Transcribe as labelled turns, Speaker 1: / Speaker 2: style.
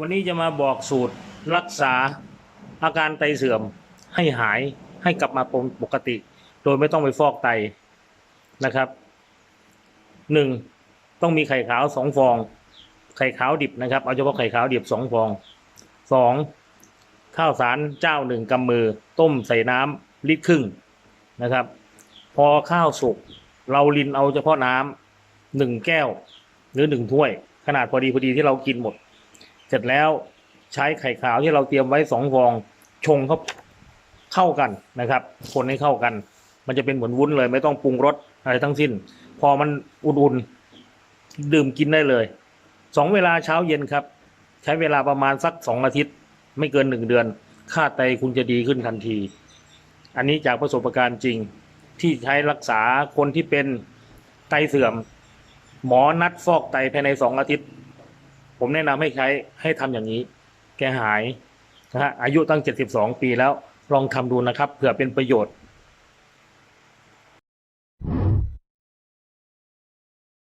Speaker 1: วันนี้จะมาบอกสูตรรักษาอาการไตเสื่อมให้หายให้กลับมาเป็นปกติ โดยไม่ต้องไปฟอกไตนะครับหนึ่งต้องมีไข่ขาวสองฟอง ไข่ขาวดิบนะครับ เอาเฉพาะไข่ขาวดิบสองฟองสองข้าวสารเจ้าหนึ่งกำมือ ต้มใส่น้ำลิตรครึ่งนะครับ พอข้าวสุกเราลินเอาเฉพาะน้ำหนึ่งแก้วหรือหนึ่งถ้วย ขนาดพอดีพอดีที่เรากินหมด ร็จแล้วใช้ไข่ขาวที่เราเตรียมไว้สองฟองชงเข้าเข้ากันนะครับ คนให้เข้ากัน มันจะเป็นเหมือนวุ้นเลย ไม่ต้องปรุงรสอะไรทั้งสิ้น พอมันอุ่นๆดื่มกินได้เลยสองเวลาเช้าเย็นครับ ใช้เวลาประมาณสักสองอาทิตย์ ไม่เกินหนึ่งเดือน ค่าไตคุณจะดีขึ้นทันที อันนี้จากประสบการณ์จริงที่ใช้รักษาคนที่เป็นไตเสื่อม หมอนัดฟอกไตภายในสองอาทิตย์ ผมแนะนำให้ใช้ให้ทำอย่างนี้ แกหายนะฮะอายุตั้ง 72 ปีแล้วลองทำดูนะครับเผื่อเป็นประโยชน์